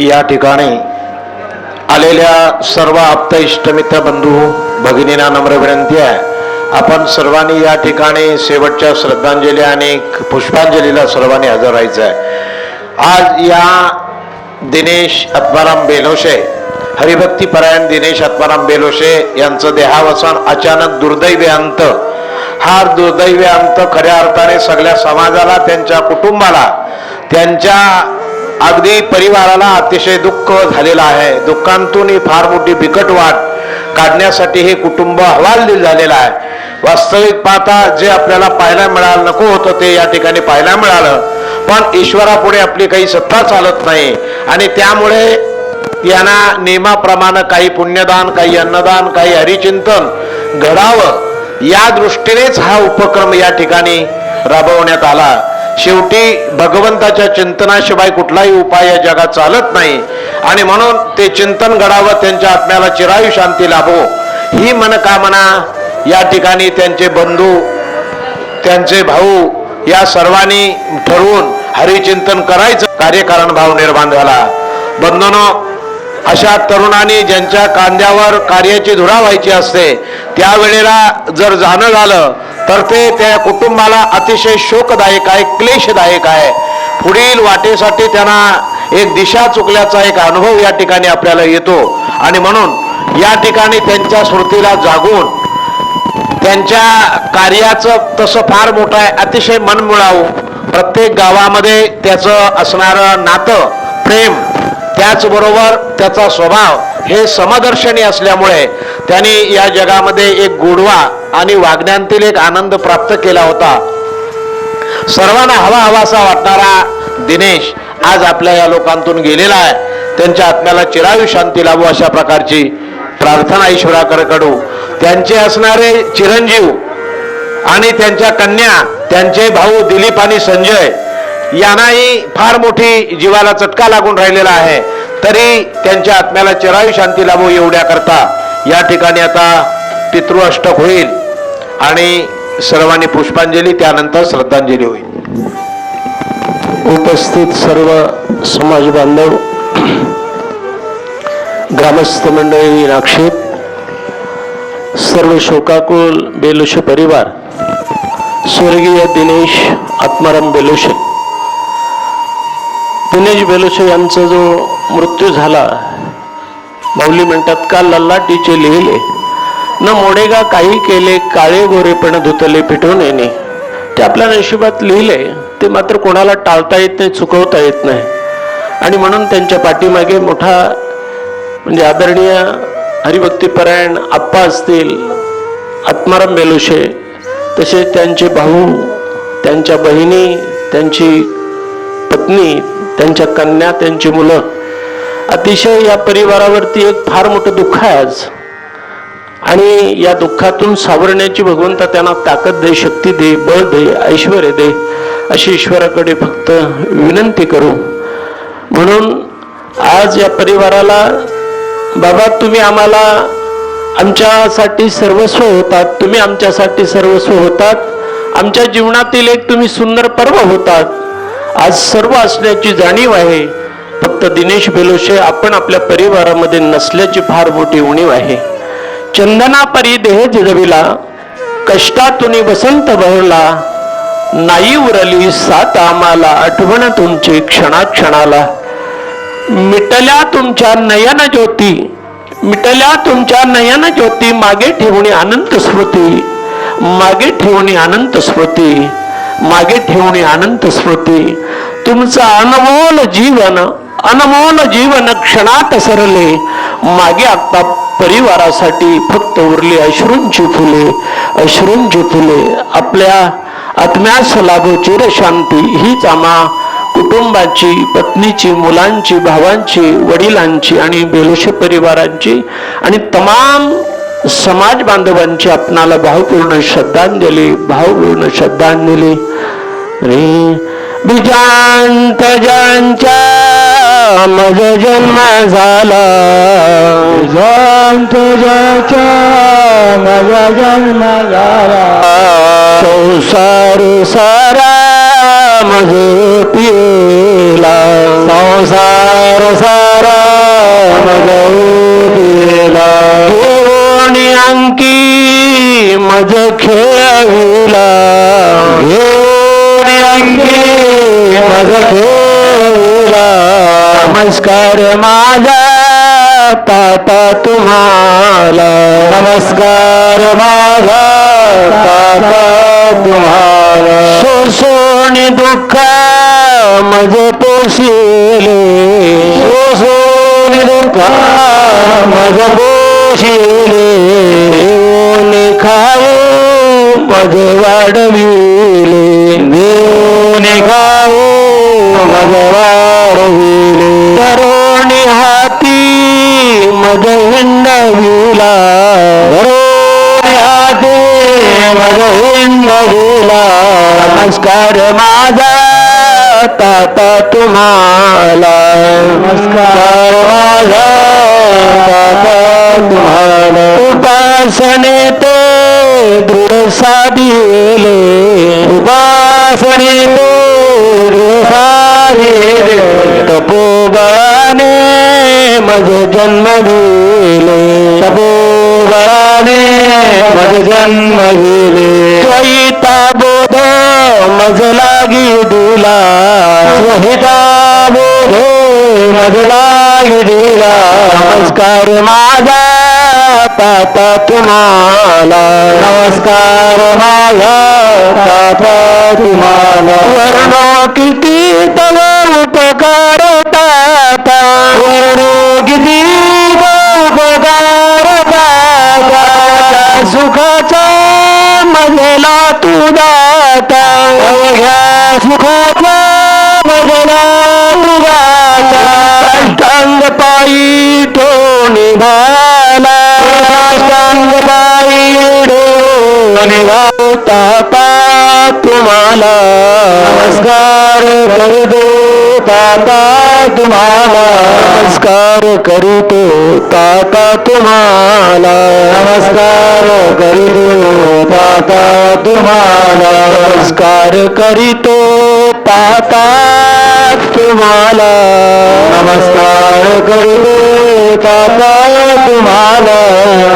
या ठिकाणी आलेल्या सर्व आप्त इष्टमित्र बंधू भगिनींना नम्र विनंती आहे. आपण सर्वांनी या ठिकाणी शेवटच्या श्रद्धांजली आणि पुष्पांजलीला सर्वांनी हजर राहायचं आहे. आज या दिनेश आत्माराम बेलोशे हरिभक्तीपरायण दिनेश आत्माराम बेलोशे यांचं देहावसान अचानक दुर्दैवी अंत. हा दुर्दैवी अंत खऱ्या अर्थाने सगळ्या समाजाला त्यांच्या कुटुंबाला त्यांच्या अगदी परिवाराला अतिशय दुःख झालेलं आहे. दुःखांतून ही फार मोठी बिकट वाट काढण्यासाठी हे कुटुंब हवालदिल झालेलं आहे. वास्तविक पाहता जे आपल्याला पाहायला मिळालं नको होतं ते या ठिकाणी पाहायला मिळालं. पण ईश्वरापुढे आपली काही सत्ता चालत नाही. आणि त्यामुळे यांना नियमाप्रमाणे काही पुण्यदान काही अन्नदान काही हरिचिंतन घडावं या दृष्टीनेच हा उपक्रम या ठिकाणी राबवण्यात आला. शेवटी भगवंताच्या चिंतनाशिवाय कुठलाही उपाय या जगात चालत नाही. आणि म्हणून ते चिंतन घडावं त्यांच्या आत्म्याला चिरायू शांती लाभो. ही मनकामना या ठिकाणी त्यांचे बंधू त्यांचे भाऊ या सर्वांनी ठरवून हरिचिंतन करायचं. कार्यकारण भाव निर्माण झाला. बंधनो अशा तरुणांनी ज्यांच्या कांद्यावर कार्याची धुरा व्हायची असते त्यावेळेला जर जाणं झालं तर ते त्या कुटुंबाला अतिशय शोकदायक आहे क्लेशदायक आहे. पुढील वाटेसाठी त्यांना एक दिशा चुकल्याचा एक अनुभव या ठिकाणी आपल्याला येतो. आणि म्हणून या ठिकाणी त्यांच्या स्मृतीला जागून त्यांच्या कार्याचं तसं फार मोठं आहे अतिशय मनमिळावू प्रत्येक गावामध्ये त्याचं असणारं नातं प्रेम त्याचबरोबर त्याचा स्वभाव हे समदर्शनी असल्यामुळे त्यांनी या जगामध्ये एक गोडवा आणि वागण्यांतील एक आनंद प्राप्त केला होता. सर्वांना हवा हवासा वाटणारा दिनेश आज आपल्या या लोकांतून गेलेला आहे. त्यांच्या आत्म्याला चिरायू शांती लाभू अशा प्रकारची प्रार्थना ईश्वराकडे कडू त्यांचे असणारे चिरंजीव आणि त्यांच्या कन्या त्यांचे भाऊ दिलीप आणि संजय यांनाही फार मोठी जीवाला चटका लागून राहिलेला आहे. तरी त्यांच्या आत्म्याला चिरायू शांती लाभू एवढ्याकरता करता या ठिकाणी आता पितृ अष्टक होईल आणि सर्वांनी पुष्पांजली त्यानंतर श्रद्धांजली होईल. उपस्थित सर्व समाज बांधव ग्रामस्थ मंडळी नाक्षेप सर्व शोकाकुल बेलुश परिवार स्वर्गीय दिनेश आत्माराम बेलुशे. दिनेश बेलुशे यांचा जो मृत्यू झाला माऊली म्हणतात का लल्लाटीचे लिहिले? न मोडेगा काही केले काळे गोरेपण धुतले पिठून येणे. ते आपल्या नशिबात लिहिले ते मात्र कोणाला टाळता येत नाही चुकवता येत नाही. आणि म्हणून त्यांच्या पाठीमागे मोठा म्हणजे आदरणीय हरिभक्तीपरायण आप्पा असतील आत्माराम बेलुशे तसेच त्यांचे भाऊ त्यांच्या बहिणी त्यांची पत्नी त्यांच्या कन्या त्यांची मुलं अतिशय या परिवारावरती एक फार मोठं दुःख आहे आज. आणि या दुःखातून सावरण्याची भगवंता त्यांना ताकद दे शक्ती दे बळ दे ऐश्वर दे अशी ईश्वराकडे फक्त विनंती करू. म्हणून आज या परिवाराला बाबा तुम्ही आम्हाला आमच्यासाठी सर्वस्व होतात तुम्ही आमच्यासाठी सर्वस्व होतात आमच्या जीवनातील एक तुम्ही सुंदर पर्व होतात. आज सर्व असण्याची जाणीव आहे. फक्त दिनेश बेलोशे आपण आपल्या परिवारामध्ये नसल्याची फार मोठी उणीव आहे. चंदना परी देह जिडविला कष्टातून वसंत बहरला नाही उरली सात आम्हाला आठवण तुमची क्षणाक्षणाला. मिटल्या तुमच्या नयन ज्योती मिटल्या तुमच्या नयन ज्योती मागे ठेवणी अनंत स्मृती मागे ठेवणी अनंत स्मृती मागे ठेवणी अनंत स्मृती. तुमचं अनमोल जीवन अनमोल जीवन क्षणात सरले. मागे आता परिवारासाठी फक्त उरली अश्रूंची फुले. अश्रूंची फुले. आपल्या आत्म्यास लाभो चिरशांती हीच आम्हा कुटुंबाची पत्नीची मुलांची भावांची वडिलांची आणि बेलुशे परिवारांची आणि तमाम समाज बांधवांची आपणाला भावपूर्ण श्रद्धांजली भावपूर्ण श्रद्धांजली. रे बीजांत ज्यांच्या मज जन्म झाला बिजांत ज्याच्या मज जन्म झाला संसार सारा मज पिला संसार नमस्कार माझा ताता तुम्हाला. नमस्कार माझा ताता तुम्हाला. सोसून दुःख मज पोशिले. सोसून दुःख मज पोशिले खाऊ मज वाढविले. देऊन खाऊ मज वाढ नमस्कार माझा ताता तुम्हाला. नमस्कार माझा ताता तुम्हाला. उपासने ते दृढ साधिले. उपासने ते दृढ साधिले. तपोबळाने मज जन्म दिले तपोबळाने मज जन्म दिले मज लागी दिला त्वहिता बोध मज लागी दिला नमस्कार माझा ताता तुम्हाला नमस्कार माझा ताता तुम्हाला वर्ण किती तव उपकार ताता वर्ण किती तव उपकार ताता सुखाचा मजला तू दाता। రాసుకోట్ల భజనాలుగా తోని భాలాయిడోని తాతా తుమాలా నమస్కార. తాతా ताता तुम्हाला नमस्कार करीतो. ताता तुम्हाला नमस्कार करीतो. ताता तुम्हाला नमस्कार करीतो. ताता तुम्हाला नमस्कार करीतो. ताता तुम्हाला